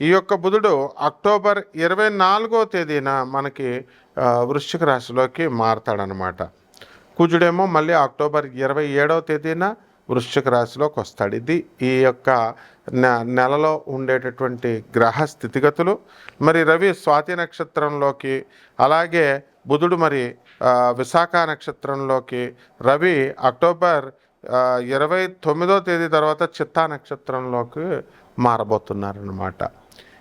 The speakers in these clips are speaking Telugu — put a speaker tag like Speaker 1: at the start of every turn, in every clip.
Speaker 1: ఈ యొక్క బుధుడు అక్టోబర్ ఇరవై నాలుగో తేదీన మనకి వృశ్చిక రాశిలోకి మారతాడనమాట కుజుడేమో మళ్ళీ అక్టోబర్ ఇరవై ఏడవ తేదీన వృశ్చిక రాశిలోకి వస్తాడు. ఇది ఈ యొక్క నె- నెలలో ఉండేటటువంటి గ్రహ స్థితిగతులు. మరి రవి స్వాతి నక్షత్రంలోకి అలాగే బుధుడు మరి విశాఖ నక్షత్రంలోకి రవి అక్టోబర్ ఇరవై తొమ్మిదో తేదీ తర్వాత చిత్తా నక్షత్రంలోకి మారబోతున్నారనమాట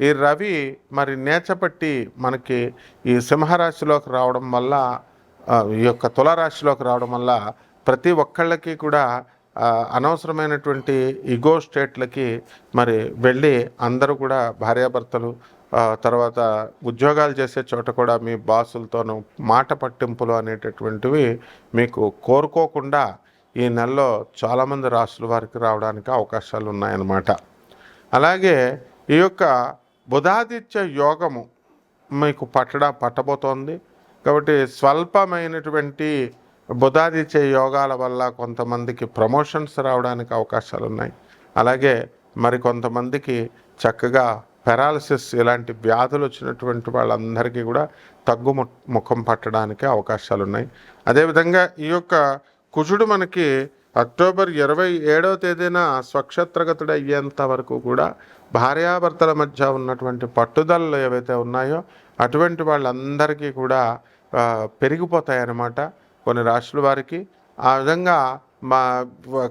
Speaker 1: ఈ రవి మరి నేచపట్టి మనకి ఈ సింహరాశిలోకి రావడం వల్ల ఈ యొక్క తులారాశిలోకి రావడం వల్ల ప్రతి ఒక్కళ్ళకి కూడా అనవసరమైనటువంటి ఇగో స్టేట్లకి మరి వెళ్ళి అందరూ కూడా భార్యాభర్తలు తర్వాత ఉద్యోగాలు చేసే చోట కూడా మీ బాసులతోనూ మాట పట్టింపులు అనేటటువంటివి మీకు కోరుకోకుండా ఈ నెలలో చాలామంది రాసుల వారికి రావడానికి అవకాశాలు ఉన్నాయన్నమాట అలాగే ఈ యొక్క బుధాదిత్య యోగము మీకు పట్టడా పట్టబోతోంది. కాబట్టి స్వల్పమైనటువంటి బుధాదిత్య యోగాల వల్ల కొంతమందికి ప్రమోషన్స్ రావడానికి అవకాశాలు ఉన్నాయి అలాగే మరి కొంతమందికి చక్కగా పెరాలసిస్ ఇలాంటి వ్యాధులు వచ్చినటువంటి వాళ్ళందరికీ కూడా తగ్గు ము- ముఖం పట్టడానికి అవకాశాలు ఉన్నాయి అదేవిధంగా ఈ యొక్క కుజుడు మనకి అక్టోబర్ ఇరవై ఏడవ తేదీన స్వక్షత్రగతుడు అయ్యేంత వరకు కూడా భార్యాభర్తల మధ్య ఉన్నటువంటి పట్టుదలలు ఏవైతే ఉన్నాయో అటువంటి వాళ్ళందరికీ కూడా పెరిగిపోతాయన్నమాట కొన్ని రాష్ట్రాల వారికి. ఆ విధంగా మా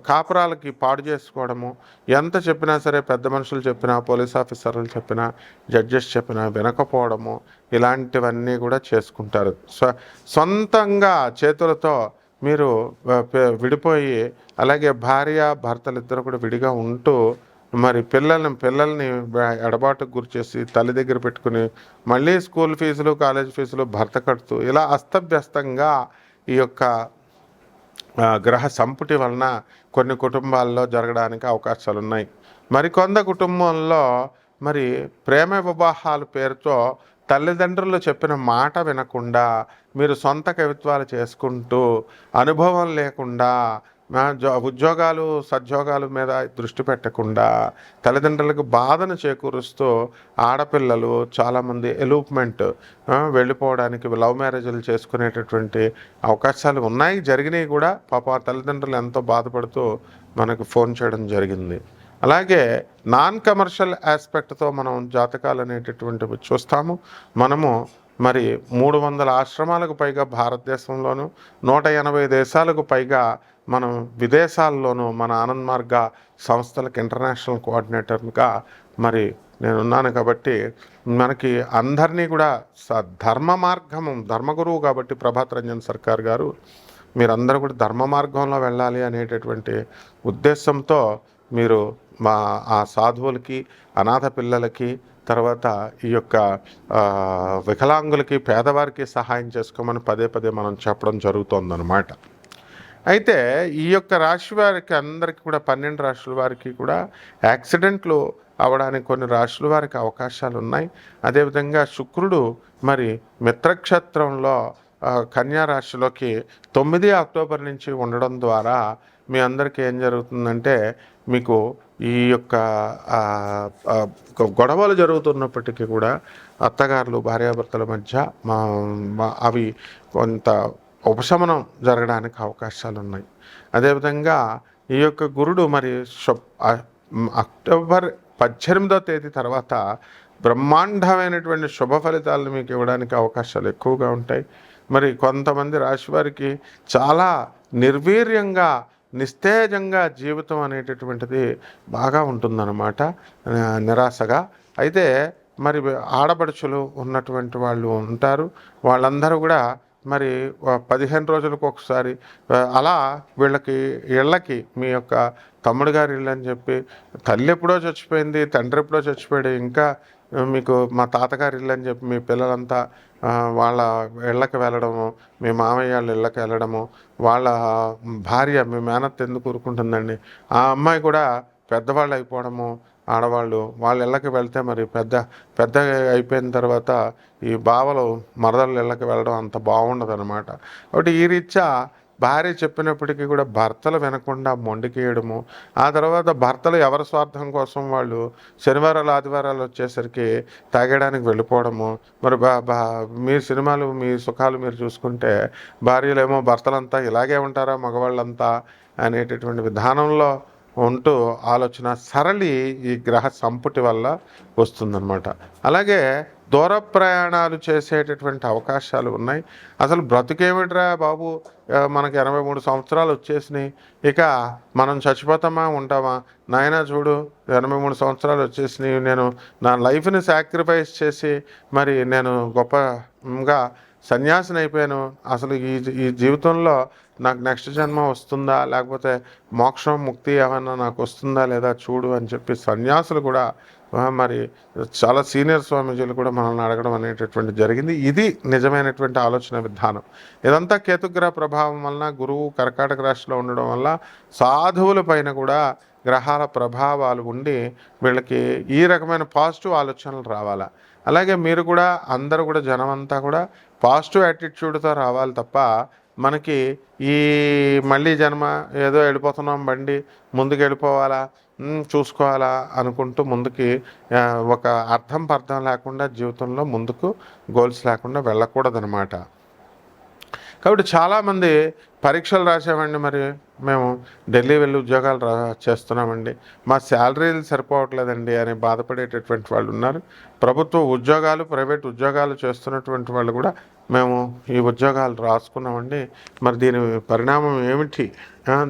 Speaker 1: కాపురాలకి పాడు చేసుకోవడము ఎంత చెప్పినా సరే పెద్ద మనుషులు చెప్పినా పోలీస్ ఆఫీసర్లు చెప్పినా జడ్జెస్ చెప్పినా వినకపోవడము ఇలాంటివన్నీ కూడా చేసుకుంటారు. స్వ సొంతంగా చేతులతో మీరు విడిపోయి అలాగే భార్య భర్తలు ఇద్దరు కూడా విడిగా ఉంటూ మరి పిల్లల్ని పిల్లల్ని ఎడబాటుకు గురిచేసి తల్లి దగ్గర పెట్టుకుని మళ్ళీ స్కూల్ ఫీజులు కాలేజ్ ఫీజులు భర్త కడుతూ ఇలా అస్తవ్యస్తంగా ఈ యొక్క గ్రహ సంపుటి వలన కొన్ని కుటుంబాల్లో జరగడానికి అవకాశాలు ఉన్నాయి మరికొంత కుటుంబంలో మరి ప్రేమ వివాహాల పేరుతో తల్లిదండ్రులు చెప్పిన మాట వినకుండా మీరు సొంత కవిత్వాలు చేసుకుంటూ అనుభవం లేకుండా ఉద్యోగాలు సద్యోగాల మీద దృష్టి పెట్టకుండా తల్లిదండ్రులకు బాధను చేకూరుస్తూ ఆడపిల్లలు చాలామంది ఎలూప్మెంట్ వెళ్ళిపోవడానికి లవ్ మ్యారేజ్లు చేసుకునేటటువంటి అవకాశాలు ఉన్నాయి. జరిగినాయి కూడా పాప తల్లిదండ్రులు ఎంతో బాధపడుతూ మనకు ఫోన్ చేయడం జరిగింది. అలాగే నాన్ కమర్షియల్ ఆస్పెక్ట్తో మనం జాతకాలు అనేటటువంటివి చూస్తాము. మనము మరి మూడు వందల ఆశ్రమాలకు పైగా భారతదేశంలోను నూట ఎనభై దేశాలకు పైగా మనం విదేశాల్లోనూ మన ఆనంద్ మార్గ సంస్థలకు ఇంటర్నేషనల్ కోఆర్డినేటర్గా మరి నేనున్నాను కాబట్టి మనకి అందరినీ కూడా స ధర్మ మార్గము ధర్మగురువు కాబట్టి ప్రభాత్ రంజన్ సర్కార్ గారు మీరందరూ కూడా ధర్మ మార్గంలో వెళ్ళాలి అనేటటువంటి ఉద్దేశంతో మీరు మా ఆ సాధువులకి అనాథ పిల్లలకి తర్వాత ఈ యొక్క వికలాంగులకి పేదవారికి సహాయం చేసుకోమని పదే పదే మనం చెప్పడం జరుగుతుందన్నమాట. అయితే ఈ యొక్క రాశి వారికి అందరికీ కూడా పన్నెండు రాశుల వారికి కూడా యాక్సిడెంట్లు అవడానికి కొన్ని రాశుల వారికి అవకాశాలు ఉన్నాయి అదేవిధంగా శుక్రుడు మరి మిత్రక్షేత్రంలో కన్యా రాశిలోకి తొమ్మిది అక్టోబర్ నుంచి ఉండడం ద్వారా మీ అందరికీ ఏం జరుగుతుందంటే మీకు ఈ యొక్క గొడవలు జరుగుతున్నప్పటికీ కూడా అత్తగారులు భార్యాభర్తల మధ్య మా అవి కొంత ఉపశమనం జరగడానికి అవకాశాలు ఉన్నాయి అదేవిధంగా ఈ యొక్క గురుడు మరి అక్టోబర్ పద్దెనిమిదో తేదీ తర్వాత బ్రహ్మాండమైనటువంటి శుభ ఫలితాలను మీకు ఇవ్వడానికి అవకాశాలు ఎక్కువగా ఉంటాయి. మరి కొంతమంది రాశి వారికి చాలా నిర్వీర్యంగా నిస్తేజంగా జీవితం అనేటటువంటిది బాగా ఉంటుందన్నమాట నిరాశగా. అయితే మరి ఆడపడుచులు ఉన్నటువంటి వాళ్ళు ఉంటారు వాళ్ళందరూ కూడా మరి పదిహేను రోజులకు ఒకసారి అలా వీళ్ళకి ఇళ్ళకి మీ యొక్క తమ్ముడు గారి ఇల్లు అని చెప్పి తల్లి ఎప్పుడో చచ్చిపోయింది తండ్రి ఎప్పుడో చచ్చిపోయాడు ఇంకా మీకు మా తాతగారి ఇల్లు అని చెప్పి మీ పిల్లలంతా వాళ్ళ ఇళ్ళకి వెళ్ళడము మీ మామయ్య వాళ్ళ ఇళ్ళకి వెళ్ళడము వాళ్ళ భార్య మీ మేనత్ ఎందుకు ఊరుకుంటుందండి? ఆ అమ్మాయి కూడా పెద్దవాళ్ళు అయిపోవడము ఆడవాళ్ళు వాళ్ళ ఇళ్ళకి వెళ్తే మరి పెద్ద పెద్ద అయిపోయిన తర్వాత ఈ బావలు మరదళ్ళ ఇళ్ళకి వెళ్ళడం అంత బాగుండదు అనమాట కాబట్టి ఈ రీత్యా భార్య చెప్పినప్పటికీ కూడా భర్తలు వినకుండా మొండికేయడము ఆ తర్వాత భర్తలు ఎవరి స్వార్థం కోసం వాళ్ళు శనివారాలు ఆదివారాలు వచ్చేసరికి తాగడానికి వెళ్ళిపోవడము. మరి బా బా మీ సినిమాలు మీ సుఖాలు మీరు చూసుకుంటే భార్యలేమో భర్తలంతా ఇలాగే ఉంటారా మగవాళ్ళంతా అనేటటువంటి విధానంలో ఉంటూ ఆలోచన సరళి ఈ గ్రహ సంపుటి వల్ల వస్తుందన్నమాట. అలాగే దూర ప్రయాణాలు చేసేటటువంటి అవకాశాలు ఉన్నాయి. అసలు బ్రతుకేమిట్రా బాబు? మనకి ఎనభై మూడు సంవత్సరాలు వచ్చేసినాయి. ఇక మనం చచ్చిపోతామా? ఉంటామా? నాయనా చూడు ఎనభై మూడు సంవత్సరాలు వచ్చేసినాయి. నేను నా లైఫ్ని సాక్రిఫైస్ చేసి మరి నేను గొప్పగా సన్యాసిని అయిపోయాను. అసలు ఈ ఈ జీవితంలో నాకు నెక్స్ట్ జన్మ వస్తుందా? లేకపోతే మోక్షం ముక్తి ఏమైనా నాకు వస్తుందా లేదా? చూడు అని చెప్పి సన్యాసులు కూడా మరి చాలా సీనియర్ స్వామీజీలు కూడా మనల్ని అడగడం అనేటటువంటి జరిగింది. ఇది నిజమైనటువంటి ఆలోచన విధానం. ఇదంతా కేతుగ్రహ ప్రభావం వలన గురువు కర్కాటక రాశిలో ఉండడం వల్ల సాధువుల పైన కూడా గ్రహాల ప్రభావాలు ఉండి వీళ్ళకి ఈ రకమైన పాజిటివ్ ఆలోచనలు రావాలా? అలాగే మీరు కూడా అందరూ కూడా జనం అంతా కూడా పాజిటివ్ యాటిట్యూడ్తో రావాలి తప్ప మనకి ఈ మళ్ళీ జన్మ ఏదో వెళ్ళిపోతున్నాం బండి ముందుకు వెళ్ళిపోవాలా? చూసుకోవాలా అనుకుంటూ ముందుకి ఒక అర్థం పర్థం లేకుండా జీవితంలో ముందుకు గోల్స్ లేకుండా వెళ్ళకూడదనమాట కాబట్టి చాలామంది పరీక్షలు రాసామండి మరి మేము ఢిల్లీ వెళ్ళి ఉద్యోగాలు రా చేస్తున్నామండి. మా శాలరీలు సరిపోవట్లేదండి అని బాధపడేటటువంటి వాళ్ళు ఉన్నారు. ప్రభుత్వ ఉద్యోగాలు ప్రైవేట్ ఉద్యోగాలు చేస్తున్నటువంటి వాళ్ళు కూడా మేము ఈ ఉద్యోగాలు రాసుకున్నామండి. మరి దీని పరిణామం ఏమిటి?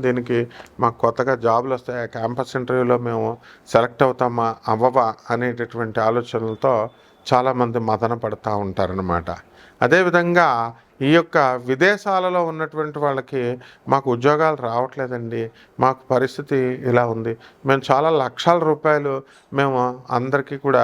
Speaker 1: దీనికి మాకు కొత్తగా జాబులు వస్తాయా? క్యాంపస్ ఇంటర్వ్యూలో మేము సెలెక్ట్ అవుతామా? అవ్వవా? అనేటటువంటి ఆలోచనలతో చాలామంది మదన పడుతూ ఉంటారనమాట అదేవిధంగా ఈ యొక్క విదేశాలలో ఉన్నటువంటి వాళ్ళకి మాకు ఉద్యోగాలు రావట్లేదండి. మాకు పరిస్థితి ఇలా ఉంది. మేము చాలా లక్షల రూపాయలు మేము అందరికీ కూడా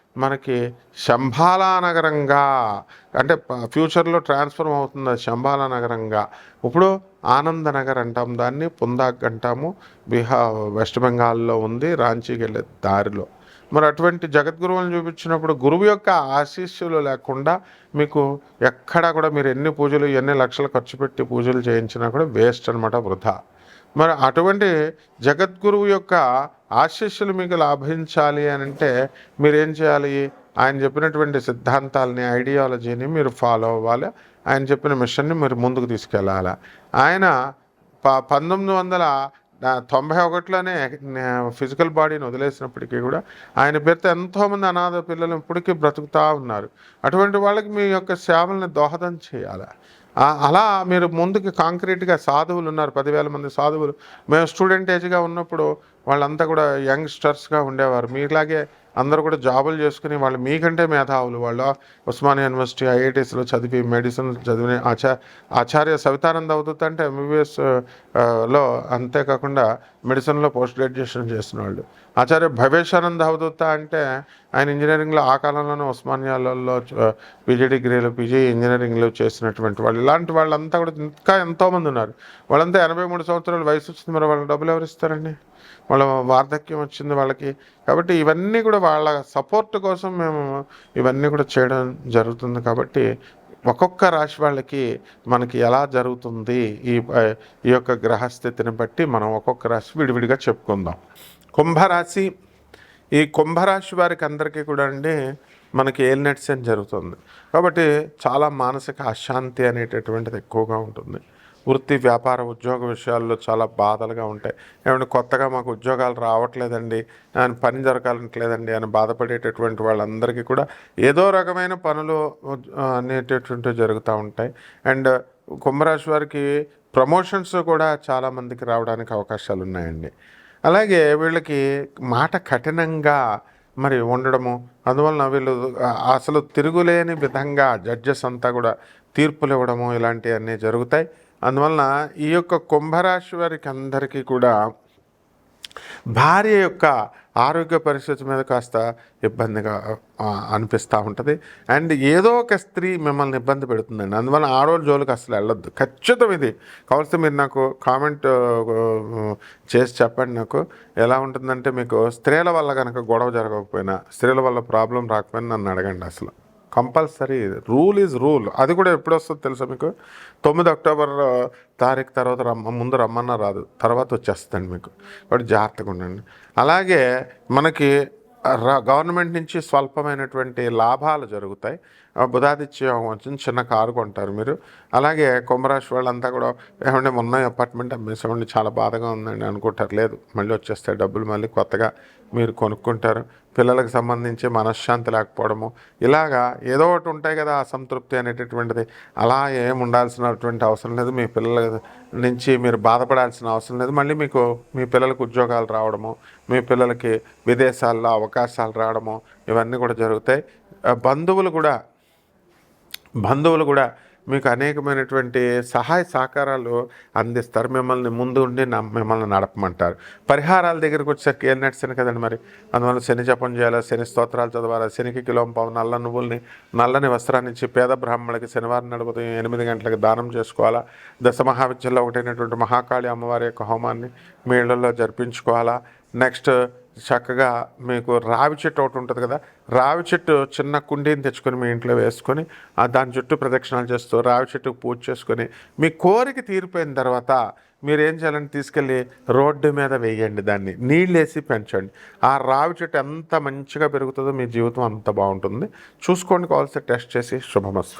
Speaker 1: మనకి శంభాలా నగరంగా అంటే ఫ్యూచర్లో ట్రాన్స్ఫర్మ్ అవుతుంది శంభాలా నగరంగా. ఇప్పుడు ఆనందనగర్ అంటాం దాన్ని పుందాక్ అంటాము బీహార్ వెస్ట్ బెంగాల్లో ఉంది రాంచీకి వెళ్ళే దారిలో. మరి అటువంటి జగద్గురువులను చూపించినప్పుడు గురువు యొక్క ఆశీస్సులు లేకుండా మీకు ఎక్కడా కూడా మీరు ఎన్ని పూజలు ఎన్ని లక్షలు ఖర్చు పెట్టి పూజలు చేయించినా కూడా వేస్ట్ అనమాట వృధా. మరి అటువంటి జగద్గురువు యొక్క ఆశీస్సులు మీకు లాభించాలి అని అంటే మీరేం చేయాలి? ఆయన చెప్పినటువంటి సిద్ధాంతాలని ఐడియాలజీని మీరు ఫాలో అవ్వాలి. ఆయన చెప్పిన మిషన్ని మీరు ముందుకు తీసుకెళ్ళాలి. ఆయన ప పంతొమ్మిది వందల తొంభై ఒకటిలోనే ఫిజికల్ బాడీని వదిలేసినప్పటికీ కూడా ఆయన పేరుతో ఎంతోమంది అనాథ పిల్లలు ఇప్పటికీ బ్రతుకుతూ ఉన్నారు. అటువంటి వాళ్ళకి మీ యొక్క సేవల్ని దోహదం చేయాలి? అలా మీరు ముందుకు కాంక్రీట్గా సాధువులు ఉన్నారు పదివేల మంది సాధువులు. మేము స్టూడెంట్ ఏజ్గా ఉన్నప్పుడు వాళ్ళంతా కూడా యంగ్స్టర్స్గా ఉండేవారు. మీలాగే అందరూ కూడా జాబులు చేసుకుని వాళ్ళు మీకంటే మేధావులు. వాళ్ళు ఉస్మానియా యూనివర్సిటీ ఐఐటీస్లో చదివి మెడిసిన్ చదివి ఆచార్య ఆచార్య సవితానంద అవధూత అంటే ఎంబీబీఎస్లో అంతేకాకుండా మెడిసిన్లో పోస్ట్ గ్రాడ్యుయేషన్ చేసిన వాళ్ళు ఆచార్య భవేశానంద అవధూత అంటే ఆయన ఇంజనీరింగ్లో ఆ కాలంలోనే ఉస్మానియాలలో పీజీ డిగ్రీలు పీజీ ఇంజనీరింగ్లో చేసినటువంటి వాళ్ళు. ఇలాంటి వాళ్ళంతా కూడా ఇంకా ఎంతోమంది ఉన్నారు. వాళ్ళంతా ఎనభై మూడు సంవత్సరాల వయసు వచ్చింది. మరి వాళ్ళ డబ్బులు ఎవరు ఇస్తారండి? వాళ్ళ వార్ధక్యం వచ్చింది వాళ్ళకి. కాబట్టి ఇవన్నీ కూడా వాళ్ళ సపోర్ట్ కోసం మేము ఇవన్నీ కూడా చేయడం జరుగుతుంది. కాబట్టి ఒక్కొక్క రాశి వాళ్ళకి మనకి ఎలా జరుగుతుంది ఈ ఈ యొక్క గ్రహస్థితిని బట్టి మనం ఒక్కొక్క రాశి విడివిడిగా చెప్పుకుందాం. కుంభరాశి ఈ కుంభరాశి వారికి అందరికీ కూడా అండి మనకి ఏల్నెట్స్ అని జరుగుతుంది. కాబట్టి చాలా మానసిక అశాంతి అనేటటువంటిది ఎక్కువగా ఉంటుంది. వృత్తి వ్యాపార ఉద్యోగ విషయాల్లో చాలా బాధలుగా ఉంటాయి. ఏమంటే కొత్తగా మాకు ఉద్యోగాలు రావట్లేదండి నేను పని జరగాలట్లేదండి అని బాధపడేటటువంటి వాళ్ళందరికీ కూడా ఏదో రకమైన పనులు అనేటటువంటి అనేటటువంటివి జరుగుతూ ఉంటాయి. అండ్ కుంభరాశి వారికి ప్రమోషన్స్ కూడా చాలామందికి రావడానికి అవకాశాలు ఉన్నాయండి. అలాగే వీళ్ళకి మాట కఠినంగా మరి ఉండడము అందువలన వీళ్ళు అసలు తిరుగులేని విధంగా జడ్జెస్ అంతా కూడా తీర్పులు ఇవ్వడము ఇలాంటివన్నీ జరుగుతాయి. అందువలన ఈ యొక్క కుంభరాశి వారికి అందరికీ కూడా భార్య యొక్క ఆరోగ్య పరిస్థితి మీద కాస్త ఇబ్బందిగా అనిపిస్తూ ఉంటుంది. అండ్ ఏదో ఒక స్త్రీ మిమ్మల్ని ఇబ్బంది పెడుతుందండి. అందువల్ల ఆడవాళ్ళ జోలికి అసలు వెళ్ళొద్దు. ఖచ్చితం ఇది. కావాల్సి మీరు నాకు కామెంట్ చేసి చెప్పండి నాకు. ఎలా ఉంటుందంటే మీకు స్త్రీల వల్ల కనుక గొడవ జరగకపోయినా స్త్రీల వల్ల ప్రాబ్లం రాకపోయినా నన్ను అడగండి అసలు. Compulsory rule is rule. అది కూడా ఎప్పుడు వస్తుందో తెలుసా మీకు? తొమ్మిది అక్టోబర్ తారీఖు తర్వాత రమ్మ ముందు రమ్మన్నా రాదు. తర్వాత వచ్చేస్తుంది మీకు. కాబట్టి జాగ్రత్తగా ఉండండి. అలాగే మనకి గవర్నమెంట్ నుంచి స్వల్పమైనటువంటి లాభాలు జరుగుతాయి. బుధాదిత్యం వచ్చిన చిన్న కారు కొంటారు మీరు. అలాగే కుంభరాశి వాళ్ళంతా కూడా ఏమంటే మొన్న అపార్ట్మెంట్ అమ్మేసామండి చాలా బాధగా ఉందండి అనుకుంటారు. లేదు మళ్ళీ వచ్చేస్తాయి డబ్బులు మళ్ళీ కొత్తగా మీరు కొనుక్కుంటారు. పిల్లలకు సంబంధించి మనశ్శాంతి లేకపోవడము. ఇలాగా ఏదో ఒకటి ఉంటాయి కదా అసంతృప్తి అనేటటువంటిది. అలా ఏం ఉండాల్సినటువంటి అవసరం లేదు. మీ పిల్లల నుంచి మీరు బాధపడాల్సిన అవసరం లేదు. మళ్ళీ మీకు మీ పిల్లలకు ఉద్యోగాలు రావడము మీ పిల్లలకి విదేశాల్లో అవకాశాలు రావడము ఇవన్నీ కూడా జరుగుతాయి. ఆ, బంధువులు కూడా బంధువులు కూడా మీకు అనేకమైనటువంటి సహాయ సహకారాలు అందిస్తారు. మిమ్మల్ని ముందు ఉండి నమ్- మిమ్మల్ని నడపమంటారు. పరిహారాల దగ్గరికి వచ్చేసరికి ఏం నడిచాను కదండి మరి? అందువల్ల శని జపం చేయాలా? శని స్తోత్రాలు చదవాలి? శనికి కిలోం పావు నల్ల నువ్వుల్ని నల్లని వస్త్రాన్ని ఇచ్చి పేద బ్రాహ్మణులకి శనివారం నడుపుతూ ఎనిమిది గంటలకు దానం చేసుకోవాలా? దశ మహావిద్యలో ఒకటైనటువంటి మహాకాళి అమ్మవారి యొక్క హోమాన్ని మీ ఇళ్ళలో జరిపించుకోవాలా? నెక్స్ట్ చక్కగా మీకు రావి చెట్టు ఒకటి ఉంటుంది కదా రావి చెట్టు చిన్న కుండీని తెచ్చుకొని మీ ఇంట్లో వేసుకొని దాని చుట్టూ ప్రదక్షిణాలు చేస్తూ రావి చెట్టుకు పూజ చేసుకొని మీ కోరిక తీరిపోయిన తర్వాత మీరు ఏం చేయాలని తీసుకెళ్ళి రోడ్డు మీద వేయండి దాన్ని నీళ్ళు వేసి పెంచండి. ఆ రావి చెట్టు ఎంత మంచిగా పెరుగుతుందో మీ జీవితం అంత బాగుంటుంది. చూసుకోండి కావాల్సి టెస్ట్ చేసి శుభమస్తు.